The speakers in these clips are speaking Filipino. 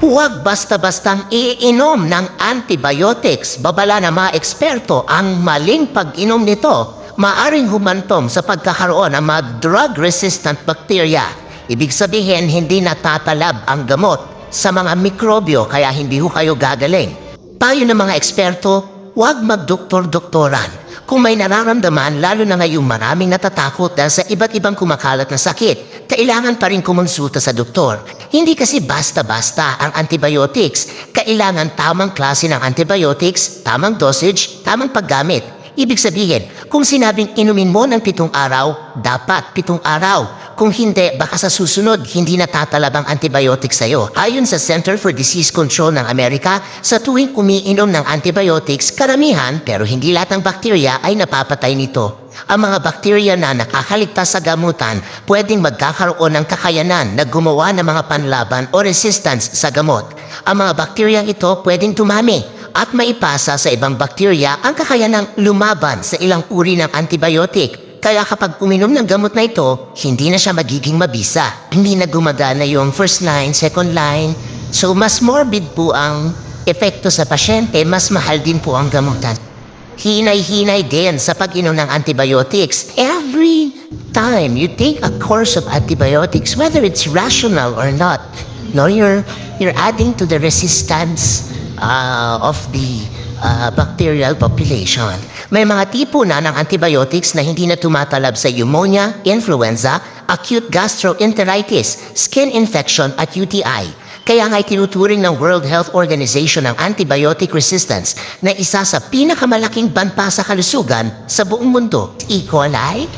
Huwag basta-bastang iinom ng antibiotics. Babala ng mga eksperto ang maling pag-inom nito maaring humantom sa pagkakaroon ng mga drug-resistant bacteria. Ibig sabihin, hindi natatalab ang gamot sa mga mikrobyo kaya hindi ho kayo gagaling. Payo ng mga eksperto, huwag magdoktor-doktoran. Kung may nararamdaman, lalo na ngayong maraming natatakot dahil sa iba't ibang kumakalat na sakit, kailangan pa rin kumonsulta sa doktor. Hindi kasi basta-basta ang antibiotics. Kailangan tamang klase ng antibiotics, tamang dosage, tamang paggamit. Ibig sabihin, kung sinabing inumin mo ng pitong araw, dapat pitong araw. Kung hindi, baka sa susunod, hindi natatalab ang antibiotics sa'yo. Ayon sa Center for Disease Control ng Amerika, sa tuwing umiinom ng antibiotics, karamihan, pero hindi lahat ng bakterya ay napapatay nito. Ang mga bakterya na nakakaligtas sa gamutan pwedeng magkakaroon ng kakayanan na gumawa ng mga panlaban o resistance sa gamot. Ang mga bakteryang ito pwedeng tumami at maipasa sa ibang bakterya ang kakayanang lumaban sa ilang uri ng antibiotic. Kaya kapag uminom ng gamot na ito, hindi na siya magiging mabisa. Hindi na gumagana yung first line, second line. So mas morbid po ang epekto sa pasyente, mas mahal din po ang gamutan. Hinay-hinay din sa pag-inom ng antibiotics. Every time you take a course of antibiotics, whether it's rational or not, no, you're, you're adding to the resistance uh, of the uh, bacterial population. May mga tipo na ng antibiotics na hindi na tumatalab sa pneumonia, influenza, acute gastroenteritis, skin infection at UTI. Kaya nga itinuturing ng World Health Organization ang antibiotic resistance na isa sa pinakamalaking banpa sa kalusugan sa buong mundo. E. coli?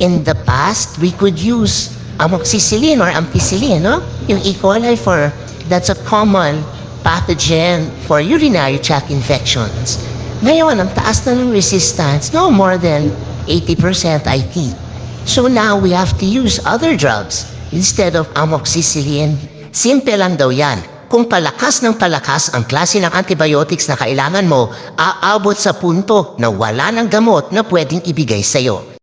In the past, we could use amoxicillin or ampicillin, no? Yung E. coli for, that's a common pathogen for urinary tract infections. Ngayon, ang taas na ng resistance, no more than 80%, I think. So now we have to use other drugs instead of amoxicillin. Simple lang daw yan. Kung palakas ng palakas ang klase ng antibiotics na kailangan mo, aabot sa punto na wala ng gamot na pwedeng ibigay sa'yo.